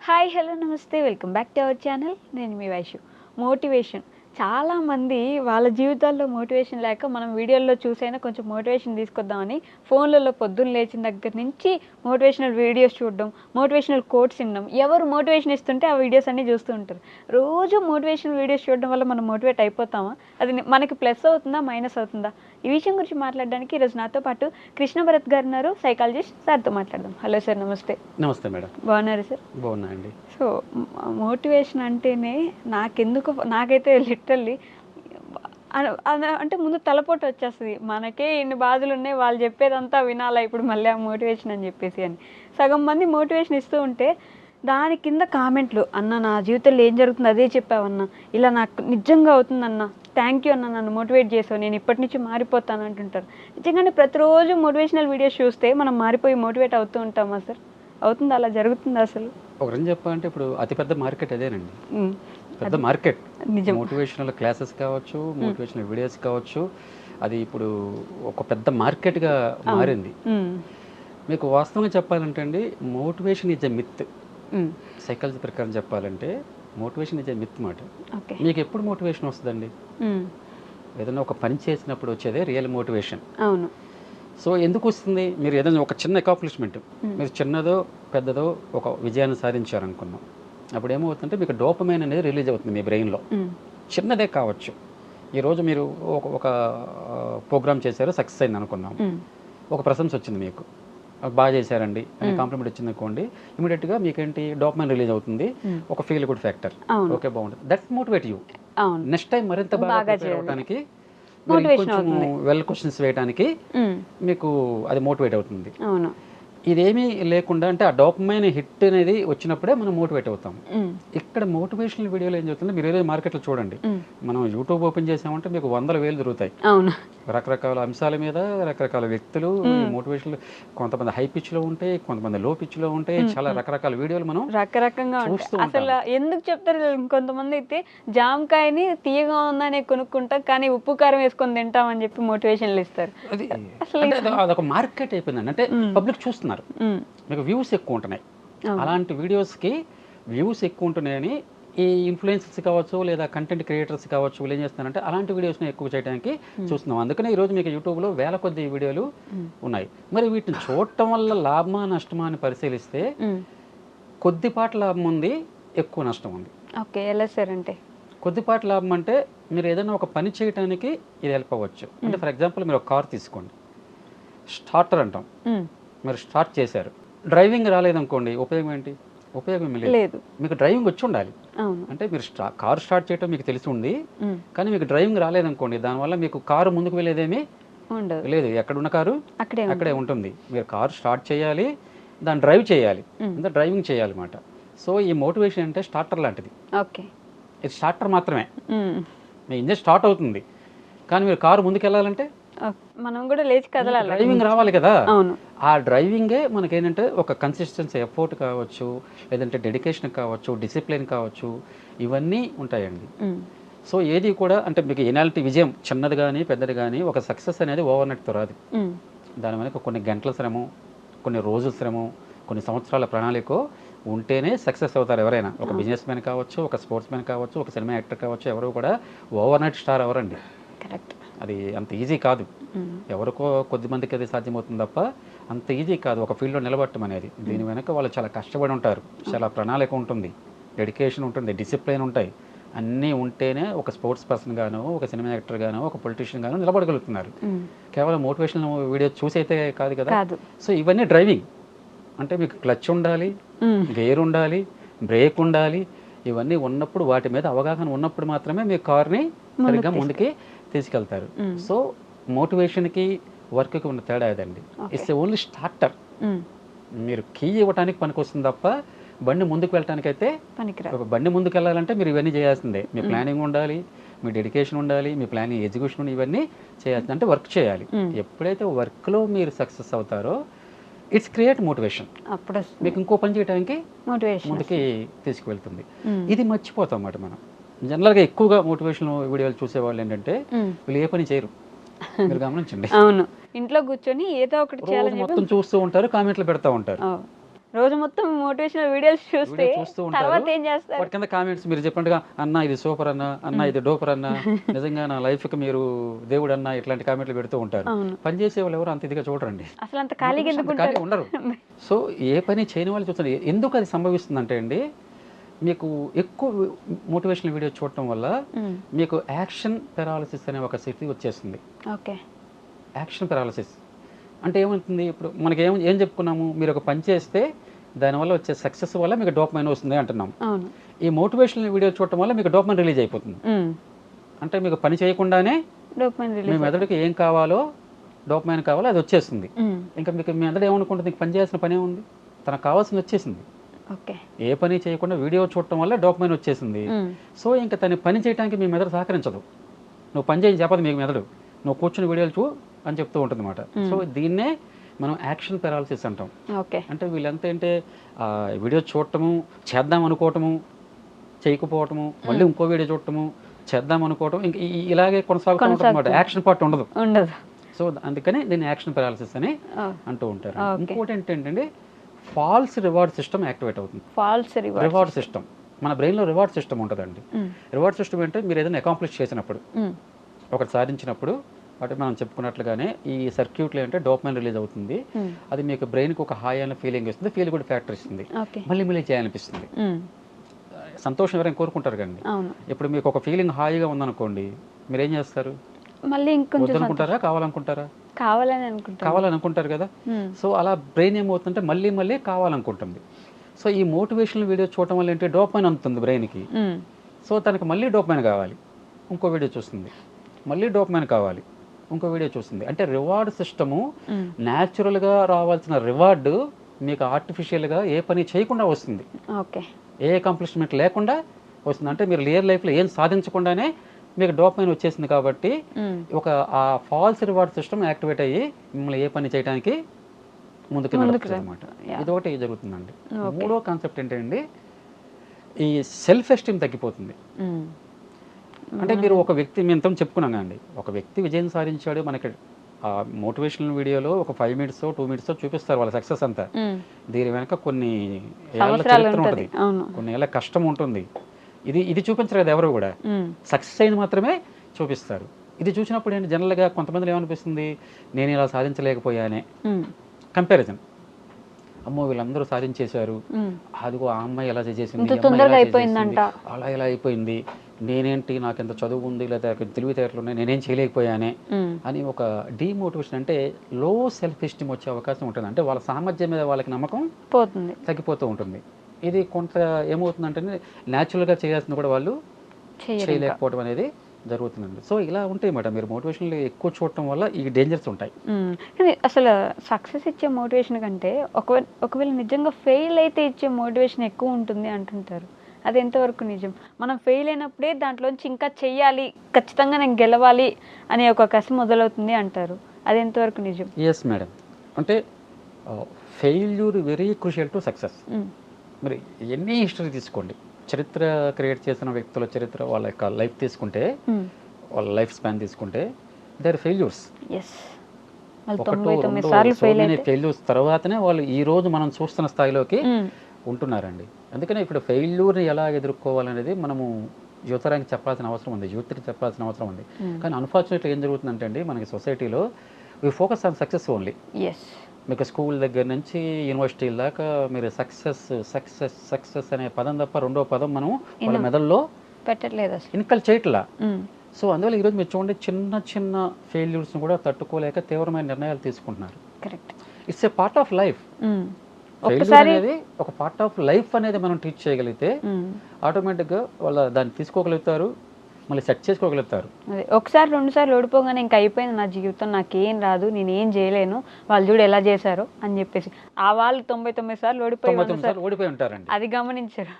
Hi hello నమస్తే. Welcome back to our channel నేను మీ వైషు. మోటివేషన్ చాలామంది వాళ్ళ జీవితాల్లో మోటివేషన్ లేక మనం వీడియోల్లో చూసైనా కొంచెం మోటివేషన్ తీసుకొద్దామని ఫోన్లలో పొద్దున్న లేచిన దగ్గర నుంచి మోటివేషనల్ వీడియోస్ చూడడం మోటివేషనల్ కోట్స్ వినడం ఎవరు మోటివేషన్ ఇస్తుంటే ఆ వీడియోస్ అన్నీ చూస్తూ ఉంటారు. రోజు మోటివేషనల్ వీడియోస్ చూడడం వల్ల మనం మోటివేట్ అయిపోతామా? అది మనకి ప్లస్ అవుతుందా మైనస్ అవుతుందా? ఈ విషయం గురించి మాట్లాడడానికి ఈరోజు నాతో పాటు కృష్ణ భరత్ గారు ఉన్నారు సైకాలజిస్ట్ సార్తో మాట్లాడదాం. హలో సార్ నమస్తే. నమస్తే మేడం. బాగున్నారు సార్ బాగున్నా అండి. సో మోటివేషన్ అంటేనే నాకెందుకు నాకైతే లిటరల్లీ అంటే ముందు తలపోటు వచ్చేస్తుంది. మనకే ఇన్ని బాధలు ఉన్నాయి వాళ్ళు చెప్పేదంతా వినాలా ఇప్పుడు మళ్ళీ ఆ మోటివేషన్ అని చెప్పేసి అని. సగం మంది మోటివేషన్ ఇస్తూ ఉంటే దాని కింద కామెంట్లు అన్న నా జీవితంలో ఏం జరుగుతుంది? అదే చెప్పావన్న. ఇలా నాకు నిజంగా అవుతుందన్న. థ్యాంక్ యూ అన్న నన్ను మోటివేట్ చేసావు. నేను ఇప్పటి నుంచి మారిపోతాను అంటుంటారు. నిజంగానే ప్రతిరోజు మోటివేషనల్ వీడియోస్ చూస్తే మనం మారిపోయి మోటివేట్ అవుతూ ఉంటామా సార్? అవుతుందా? అలా జరుగుతుందా అసలు? ఒక రెండు చెప్పాలంటే ఇప్పుడు అతిపెద్ద మార్కెట్ అదేనండి. పెద్ద మార్కెట్. నిజం. మోటివేషనల్ క్లాసెస్ కావచ్చు మోటివేషనల్ వీడియోస్ కావచ్చు అది ఇప్పుడు ఒక పెద్ద మార్కెట్గా మారింది. మీకు వాస్తవంగా చెప్పాలంటే అండి motivation is a myth. Psychology ప్రకారం చెప్పాలంటే మోటివేషన్ ఎ మిత్ మాట. మీకు ఎప్పుడు మోటివేషన్ వస్తుందండి. ఏదైనా ఒక పని చేసినప్పుడు వచ్చేదే రియల్ మోటివేషన్. అవును. సో ఎందుకు వస్తుంది? మీరు ఏదైనా ఒక చిన్న అకాంప్లిష్మెంట్ మీరు చిన్నదో పెద్దదో ఒక విజయాన్ని సాధించారనుకున్నాం. అప్పుడు ఏమవుతుందంటే మీకు డోపమైన్ అనేది రిలీజ్ అవుతుంది మీ బ్రెయిన్లో. చిన్నదే కావచ్చు. ఈరోజు మీరు ఒక ఒక ప్రోగ్రామ్ చేశారు సక్సెస్ అయింది అనుకున్నాం. ఒక ప్రశంస వచ్చింది మీకు. బాగా చేశారండి. అని కాంప్లిమెంట్ వచ్చింది అనుకోండి ఇమీడియట్గా మీకేంటి డోపమైన్ రిలీజ్ అవుతుంది. ఒక ఫీల్ గుడ్ ఫ్యాక్టర్ ఓకే బాగుంటుంది. That's motivate you next time మరింత బాగా కొంచెం వెల్ క్వశ్చన్స్ వేయడానికి. మీకు అది మోటివేట్ అవుతుంది. అవును. ఇదేమీ లేకుండా అంటే ఆ డోపమైన హిట్ అనేది వచ్చినప్పుడే మనం మోటివేట్ అవుతాం. ఇక్కడ మోటివేషనల్ వీడియోలు ఏం చెప్తుంది మీరు ఏదో మార్కెట్లో చూడండి. మనం యూట్యూబ్ ఓపెన్ చేసామంటే మీకు వందల వేలు దొరుకుతాయి. అవును. రకరకాల అంశాల మీద రకరకాల వ్యక్తులు మోటివేషనల్ కొంతమంది హై పిచ్లో ఉంటాయి కొంతమంది లో పిచ్లో ఉంటాయి చాలా రకరకాల వీడియోలు మనం రకరకంగా అసలు ఎందుకు చెప్తారు. కొంతమంది అయితే జామకాయని తీయగా ఉందని కొనుక్కుంటాం కానీ ఉప్పు కారం వేసుకొని తింటామని చెప్పి మోటివేషన్లు ఇస్తారు. అది- అదొక మార్కెట్ అయిపోయిందండి. అంటే పబ్లిక్ చూస్తున్నారు. మీకు వ్యూస్ ఎక్కువ ఉంటున్నాయి. అలాంటి వీడియోస్కి వ్యూస్ ఎక్కువ ఉంటున్నాయని ఈ ఇన్ఫ్లుయెన్సర్స్ కావచ్చు లేదా కంటెంట్ క్రియేటర్స్ కావచ్చు వీళ్ళు ఏం చేస్తున్నారంటే అలాంటి వీడియోస్ని ఎక్కువ చేయడానికి చూస్తున్నాం. అందుకనే ఈరోజు మీకు యూట్యూబ్లో వేల కొద్ది వీడియోలు ఉన్నాయి. మరి వీటిని చూడటం వల్ల లాభమా నష్టమా అని పరిశీలిస్తే. కొద్దిపాటి లాభం ఉంది ఎక్కువ నష్టం ఉంది. ఓకే ఎలా సార్ అంటే? కొద్దిపాటి లాభం అంటే మీరు ఏదైనా ఒక పని చేయడానికి ఇది హెల్ప్ అవ్వచ్చు. అంటే ఫర్ ఎగ్జాంపుల్ మీరు ఒక కార్ తీసుకోండి. స్టార్టర్ అంటాం. మీరు స్టార్ట్ చేశారు. డ్రైవింగ్ రాలేదనుకోండి ఉపయోగం ఏంటి? ఉపయోగం లేదు. మీకు డ్రైవింగ్ వచ్చి ఉండాలి. అంటే మీరు కారు స్టార్ట్ చేయటం మీకు తెలిసి ఉంది. కానీ మీకు డ్రైవింగ్ రాలేదనుకోండి దానివల్ల మీకు కారు ముందుకు వెళ్ళేదేమీ లేదు. ఎక్కడున్న కారు అక్కడే అక్కడే ఉంటుంది. మీరు కారు స్టార్ట్ చేయాలి దాన్ని డ్రైవ్ చేయాలి. అంటే డ్రైవింగ్ చేయాలి అన్నమాట సో ఈ మోటివేషన్ అంటే స్టార్టర్ లాంటిది. ఓకే. ఇది స్టార్టర్ మాత్రమే. మీ ఇంజన్ స్టార్ట్ అవుతుంది. కానీ మీరు కారు ముందుకు వెళ్ళాలంటే. మనం కూడా లేచి కదలాలి. డ్రైవింగ్ రావాలి కదా. అవును. ఆ డ్రైవింగే మనకేంటంటే ఒక కన్సిస్టెన్సీ ఎఫోర్ట్ కావచ్చు లేదంటే డెడికేషన్ కావచ్చు డిసిప్లిన్ కావచ్చు ఇవన్నీ ఉంటాయండి. సో ఏది కూడా అంటే మీకు ఎనాలిటీ విజయం చిన్నది కానీ పెద్దది కానీ ఒక సక్సెస్ అనేది ఓవర్ నైట్తో రాదు. దాని వెనక కొన్ని గంటల శ్రమ కొన్ని రోజుల శ్రమ కొన్ని సంవత్సరాల ప్రణాళిక ఉంటేనే సక్సెస్ అవుతారు ఎవరైనా. ఒక బిజినెస్ మ్యాన్ కావచ్చు ఒక స్పోర్ట్స్ మ్యాన్ కావచ్చు ఒక సినిమా యాక్టర్ కావచ్చు ఎవరు కూడా ఓవర్ నైట్ స్టార్ ఎవరండి కరెక్ట్ అది అంత ఈజీ కాదు. ఎవరికో కొద్ది మందికి అది సాధ్యమవుతుంది తప్ప అంత ఈజీ కాదు. ఒక ఫీల్డ్లో నిలబడటం అనేది. దీని వెనక వాళ్ళు చాలా కష్టపడి ఉంటారు. చాలా ప్రణాళిక ఉంటుంది. డెడికేషన్ ఉంటుంది. డిసిప్లిన్ ఉంటాయి. అన్నీ ఉంటేనే ఒక స్పోర్ట్స్ పర్సన్ గాను ఒక సినిమా యాక్టర్ గాను ఒక పొలిటీషియన్ గాను నిలబడగలుగుతున్నారు. కేవలం మోటివేషన్ వీడియో చూసి అయితే కాదు కదా? సో ఇవన్నీ డ్రైవింగ్ అంటే మీకు క్లచ్ ఉండాలి. గేర్ ఉండాలి బ్రేక్ ఉండాలి ఇవన్నీ ఉన్నప్పుడు వాటి మీద అవగాహన ఉన్నప్పుడు మాత్రమే మీ కార్ని సరిగ్గా ముందుకి తీసుకెళ్తారు. సో మోటివేషన్కి వర్క్కి ఉన్న తేడా ఇదండి. It's only starter. మీరు కీ ఇవ్వడానికి పనికొస్తుంది తప్ప బండి ముందుకు వెళ్ళటానికైతే పనికిరా ఒక బండి ముందుకు వెళ్ళాలంటే మీరు ఇవన్నీ చేయాల్సిందే. మీ ప్లానింగ్ ఉండాలి మీ డెడికేషన్ ఉండాలి మీ ప్లానింగ్ ఎగ్జిక్యూషన్ ఇవన్నీ చేయాల్సింది అంటే వర్క్ చేయాలి. ఎప్పుడైతే వర్క్లో మీరు సక్సెస్ అవుతారో ఇట్స్ క్రియేట్ మోటివేషన్. అప్పుడు మీకు ఇంకో పని చేయడానికి మోటివేషన్ ముందుకి తీసుకువెళ్తుంది. ఇది మర్చిపోతాం అన్నమాట మనం. జనరల్గా ఎక్కువగా మోటివేషన్ వీడియోలు చూసేవాళ్ళు ఏంటంటే. వీళ్ళు ఏ పని చేయరు. మీరు గమనించండి. అవును. ఇంట్లో కూర్చొని ఏదో ఒకటి మొత్తం చూస్తూ ఉంటారు కామెంట్లు పెడతా ఉంటారు. రోజు మొత్తం మోటివేషనల్ వీడియోస్ చూస్తే చూస్తూ. తర్వాత ఏం చేస్తారు? వాటి కింద కామెంట్స్ మీరు చెప్పినట్టుగా అన్న ఇది సూపర్ అన్న అన్న ఇది డోపర్ అన్న నిజంగా నా life కి మీరు దేవుడు అన్న ఇట్లాంటి కామెంట్లు పెడుతూ ఉంటారు. పని చేసే వాళ్ళు ఎవరు అంత ఇదిగా చూడరండి. అసలు అంత ఖాళీగా ఎందుకు ఉండరు. సో ఏ పని చేయని వాళ్ళు చూస్తారు. ఎందుకు అది సంభవిస్తుందంటే అండి మీకు ఎక్కువ మోటివేషనల్ వీడియో చూడటం వల్ల మీకు యాక్షన్ పెరాలసిస్ అనే ఒక స్థితి వచ్చేస్తుంది ఓకే. యాక్షన్ పెరాలసిస్ అంటే ఏమవుతుంది? ఇప్పుడు మనకి ఏం ఏం చెప్పుకున్నాము? మీరు ఒక పని చేస్తే దానివల్ల వచ్చే సక్సెస్ వల్ల మీకు డోపమైన్ వస్తుంది అంటున్నాం ఈ మోటివేషనల్ వీడియో చూడటం వల్ల మీకు డోపమైన్ రిలీజ్ అయిపోతుంది. అంటే మీకు పని చేయకుండానే మీ మెదడుకి ఏం కావాలో డోపమైన్ కావాలో అది వచ్చేస్తుంది. ఇంకా మీకు మీ మెదడు ఏమనుకుంటుంది? నీకు పని చేయాల్సిన పని ఏముంది? తనకు కావాల్సింది వచ్చేసింది. ఏ పని చేయకుండా వీడియో చూడటం వల్ల డోపమైన్ వచ్చేసింది. సో ఇంకా తన పని చేయడానికి మీ మెదడు సహకరించదు. నువ్వు పని చేయని చెప్పదు మీకు మెదడు. నువ్వు కూర్చుని వీడియోలు చూ అని చెప్తూ ఉంటుంది అనమాట సో దీన్నే మనం యాక్షన్ పెరాలసిస్ అంటాం. ఓకే. అంటే వీళ్ళంతా ఏంటంటే ఆ, వీడియో చూడటము చేద్దాం అనుకోవటము చేయకపోవటము మళ్ళీ ఇంకో వీడియో చూడటము చేద్దాం అనుకోవటం ఇంక ఇలాగే కొనసాగుతూ ఉంటుంది. అనమాట యాక్షన్ పార్ట్ ఉండదు. ఉండదు. సో అందుకని దీన్ని యాక్షన్ పెరాలసిస్ అని అంటూ ఉంటారు. ఇంకోటి ఏంటంటే ఫాల్స్ రివార్డ్ సిస్టమ్ యాక్టివేట్ అవుతుంది. False reward reward system. మన బ్రెయిన్లో రివార్డ్ సిస్టమ్ ఉంటుందండి. రివార్డ్ సిస్టమ్ అంటే మీరు ఏదైనా అకాంప్లిష్ చేసినప్పుడు ఒకటి సాధించినప్పుడు అంటే మనం చెప్పుకున్నట్లుగానే ఈ సర్క్యూట్లో అంటే డోపమైన్ రిలీజ్ అవుతుంది. అది మీకు బ్రెయిన్కి ఒక హాయ్ అనే ఫీలింగ్ ఇస్తుంది ఫీల్ గుడ్ ఫ్యాక్టర్ ఇస్తుంది. మళ్ళీ మళ్ళీ చేయాలనిపిస్తుంది. సంతోషం ఎవరైనా కోరుకుంటారు కండి ఇప్పుడు మీకు ఒక ఫీలింగ్ హాయిగా ఉందనుకోండి మీరు ఏం చేస్తారు? మళ్ళీ ఇంకొంచెం వద్దనుకుంటారా కావాలనుకుంటారా? కావాలని అనుకుంటా. కావాలనుకుంటారు కదా. ఉమ్, సో అలా బ్రెయిన్ ఏమవుతుందంటే మళ్ళీ మళ్ళీ కావాలనుకుంటుంది. సో ఈ మోటివేషనల్ వీడియో చూడటం వల్ల ఏంటి డోపమైన్ అందుతుంది బ్రెయిన్కి. సో తనకి మళ్ళీ డోపమైన్ కావాలి. ఇంకో వీడియో చూస్తుంది. మళ్ళీ డోపమైన్ కావాలి. ఇంకో వీడియో చూస్తుంది. అంటే రివార్డ్ సిస్టము న్యాచురల్గా రావాల్సిన రివార్డు మీకు ఆర్టిఫిషియల్గా ఏ పని చేయకుండా వస్తుంది. ఓకే. ఏ అకాంప్లిష్మెంట్ లేకుండా వస్తుంది. అంటే మీరు రియల్ లైఫ్లో ఏం సాధించకుండానే మీకు డోపమైన్ వచ్చేసింది కాబట్టి ఒక ఆ ఫాల్స్ రివార్డ్ సిస్టమ్ యాక్టివేట్ అయ్యి మిమ్మల్ని ఏ పని చేయడానికి ముందుకు అనమాట ఇది ఒకటి జరుగుతుందండి. మూడో కాన్సెప్ట్ ఏంటండి ఈ సెల్ఫ్ ఎస్టీమ్ తగ్గిపోతుంది అంటే మీరు ఒక వ్యక్తి మేము ఇంతకు చెప్పుకున్నాం అండి ఒక వ్యక్తి విజయం సాధించాడు మనకి ఆ మోటివేషనల్ వీడియోలో ఒక ఫైవ్ మినిట్స్ టూ మినిట్స్ చూపిస్తారు వాళ్ళ సక్సెస్ అంతా. దీని వెనక కొన్ని ఏళ్ళ సంవత్సరాలు చరిత్ర ఉంటుంది. కొన్ని ఏళ్ళ కష్టం ఉంటుంది. ఇది ఇది చూపించరు కదా ఎవరు కూడా. సక్సెస్ అయింది మాత్రమే చూపిస్తారు. ఇది చూసినప్పుడు ఏంటి జనరల్గా కొంతమంది ఏమనిపిస్తుంది? నేను ఇలా సాధించలేకపోయానే. కంపారిజన్ అమ్మో వీళ్ళందరూ సాధించేశారు. అదిగో ఆ అమ్మాయి ఎలా ఇంత. చేసేసింది, అలా ఇలా అయిపోయింది. నేనేంటి నాకు ఎంత చదువు ఉంది లేదా తెలివితేటలు ఉన్నాయి నేనేం చేయలేకపోయానే అని ఒక డీమోటివేషన్ అంటే లో సెల్ఫ్ ఎస్టీమ్ వచ్చే అవకాశం ఉంటుంది. అంటే వాళ్ళ సామర్థ్యం మీద వాళ్ళకి నమ్మకం పోతుంది. తగ్గిపోతూ ఉంటుంది. ఇది కొంత ఏమవుతుందంటే న్యాచురల్గా చేయాల్సింది కూడా వాళ్ళు చేయలేకపోవడం అనేది జరుగుతుందండి. సో ఇలా ఉంటాయి అన్నమాట మీరు మోటివేషన్లు ఎక్కువ చూడటం వల్ల ఈ డేంజర్స్ ఉంటాయి. కానీ అసలు సక్సెస్ ఇచ్చే మోటివేషన్ కంటే ఒకవేళ ఒకవేళ నిజంగా ఫెయిల్ అయితే ఇచ్చే మోటివేషన్ ఎక్కువ ఉంటుంది అంటుంటారు. అది ఎంతవరకు నిజం? మనం ఫెయిల్ అయినప్పుడే దాంట్లోంచి ఇంకా చెయ్యాలి ఖచ్చితంగా నేను గెలవాలి అనే ఒక కసి మొదలవుతుంది అంటారు. అది ఎంతవరకు నిజం? ఎస్ మేడం అంటే failure very crucial to success మరి ఎన్ని హిస్టరీ తీసుకోండి. చరిత్ర క్రియేట్ చేసిన వ్యక్తుల చరిత్ర వాళ్ళ యొక్క లైఫ్ తీసుకుంటే వాళ్ళ లైఫ్ స్పాన్ తీసుకుంటే దేర్ ఫెయిల్యూర్స్ ఎస్ వాళ్ళు ఒకటో తొంభై తొమ్మిది రెండో సార్లు సో ఫెయిల్ ఫెయిల్యూర్స్ తర్వాతనే వాళ్ళు ఈ రోజు మనం చూస్తున్న స్థాయిలోకి ఉంటున్నారండి. అందుకనే ఇప్పుడు ఫెయిల్యూర్ని ఎలా ఎదుర్కోవాలనేది మనము యువతరానికి చెప్పాల్సిన అవసరం ఉంది. యూత్కి చెప్పాల్సిన అవసరం ఉంది. Hmm. కానీ అన్ఫార్చునేట్లీ ఏం జరుగుతుందంటే అండి మనకి సొసైటీలో we focus on success only మీకు స్కూల్ దగ్గర నుంచి యూనివర్సిటీల దాకా మీరు సక్సెస్ సక్సెస్ సక్సెస్ అనే పదం తప్ప రెండో పదం మనం వాళ్ళ. మెదల్లో పెట్టట్లేదు అసలు. ఇన్కల్ చేయట్లా. సో అందువల్ల ఈరోజు మీరు చూడండి చిన్న చిన్న ఫెయిల్యూర్స్ని కూడా తట్టుకోలేక తీవ్రమైన నిర్ణయాలు తీసుకుంటున్నారు. Correct it's a part of life అనేది ఒక పార్ట్ ఆఫ్ లైఫ్ అనేది మనం టీచ్ చేయగలిగితే ఆటోమేటిక్గా వాళ్ళ దాన్ని తీసుకోగలుగుతారు మళ్ళీ సెట్ చేసుకోగలుగుతారు. అదే ఒకసారి రెండు సార్లు ఓడిపోగానే ఇంకా అయిపోయింది నా జీవితం నాకేం రాదు నేను ఏం చేయలేను వాళ్ళు చూడు ఎలా చేశారో అని చెప్పేసి. ఆ వాళ్ళు తొంభై తొమ్మిది సార్లు ఓడిపోయి ఓడిపోయి ఉంటారండి. అది గమనించరు.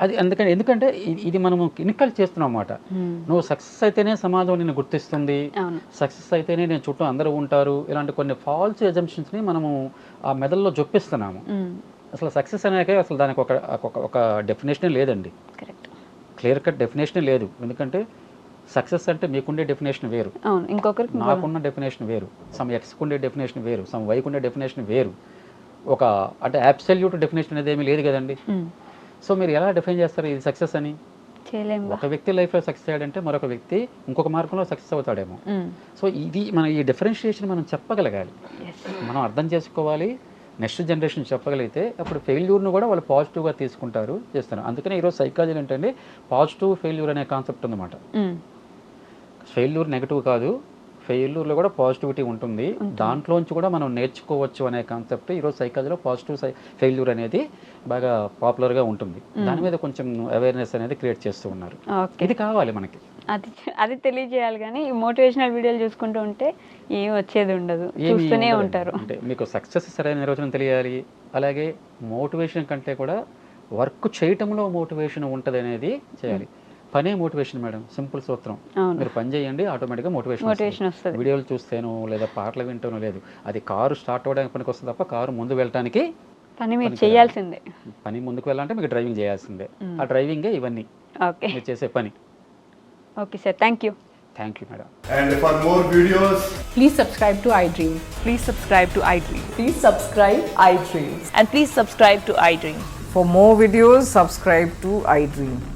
అది అందుకని ఎందుకంటే ఇది- మనము ఇన్కల్ చేస్తున్నాం అన్నమాట నువ్వు సక్సెస్ అయితేనే సమాజం నిన్ను గుర్తిస్తుంది. సక్సెస్ అయితేనే నేను చుట్టూ అందరూ ఉంటారు. ఇలాంటి కొన్ని ఫాల్స్ ఎజంప్షన్స్ని మనము ఆ మెదడులో జొప్పిస్తున్నాము. అసలు సక్సెస్ అనేకే అసలు దానికి ఒక ఒక- డెఫినేషనే లేదండి. కరెక్ట్. క్లియర్ కట్ డెఫినేషనే లేదు. ఎందుకంటే సక్సెస్ అంటే మీకుండే డెఫినేషన్ వేరు. ఇంకొకరికి ఇంకో- నాకున్న డెఫినేషన్ వేరు. సమ్ ఎక్స్కు ఉండే డెఫినేషన్ వేరు. సమ్ వైకు ఉండే డెఫినేషన్ వేరు. ఒక అంటే అబ్సల్యూట్ డెఫినేషన్ అనేది ఏమీ లేదు కదండి. సో మీరు ఎలా డిఫైన్ చేస్తారు ఇది సక్సెస్ అని? ఒక వ్యక్తి లైఫ్లో సక్సెస్ అయ్యాడంటే మరొక వ్యక్తి ఇంకొక మార్గంలో సక్సెస్ అవుతాడేమో. సో ఇది మన ఈ డిఫరెన్షియేషన్ మనం చెప్పగలగాలి. మనం అర్థం చేసుకోవాలి. నెక్స్ట్ జనరేషన్ చెప్పగలిగితే అప్పుడు ఫెయిల్యూర్ను కూడా వాళ్ళు పాజిటివ్గా తీసుకుంటారు చేస్తారు. అందుకనే ఈరోజు సైకాలజీ ఏంటంటే పాజిటివ్ ఫెయిల్యూర్ అనే కాన్సెప్ట్ ఉందన్నమాట. ఫెయిల్యూర్ నెగిటివ్ కాదు. ఫెయిల్యూర్లో కూడా పాజిటివిటీ ఉంటుంది. దాంట్లోంచి కూడా మనం నేర్చుకోవచ్చు అనే కాన్సెప్ట్ ఈరోజు సైకాలజీలో పాజిటివ్ ఫెయిల్యూర్ అనేది బాగా పాపులర్గా ఉంటుంది. దాని మీద కొంచెం అవేర్నెస్ అనేది క్రియేట్ చేస్తూ ఉన్నారు. ఇది కావాలి మనకి. అది అది తెలియజేయాలి కానీ ఈ మోటివేషనల్ వీడియోలు చూసుకుంటూ ఉంటే ఏం వచ్చేది ఉండదు. చూస్తూనే. ఉంటారు. అంటే మీకు సక్సెస్ సరైన నిర్వచనం తెలియాలి. అలాగే మోటివేషన్ కంటే కూడా వర్క్ చేయటంలో మోటివేషన్ ఉంటుంది అనేది చేయాలి పనే మోటివేషన్ మేడం. సింపుల్ సూత్రం. మీరు పని చేయండి ఆటోమేటిక్గా మోటివేషన్ మోటివేషన్ వస్తుంది. వీడియోలు చూస్తేనో లేదా పాటలు వింటూనో లేదు. అది కారు స్టార్ట్ అవ్వడానికి పనికి వస్తుంది తప్ప కారు ముందు వెళ్ళడానికి పని మీరు చేయాల్సిందే. పని ముందుకు వెళ్ళాలంటే మీకు డ్రైవింగ్ చేయాల్సిందే. ఆ డ్రైవింగే ఇవన్నీ. ఓకే. మీరు చేసే పని. Okay sir. Thank you. Thank you madam. And for more videos, Please subscribe to iDream. Please subscribe to iDream. Please subscribe iDream. And please subscribe to iDream. For more videos, subscribe to iDream. please like, share, and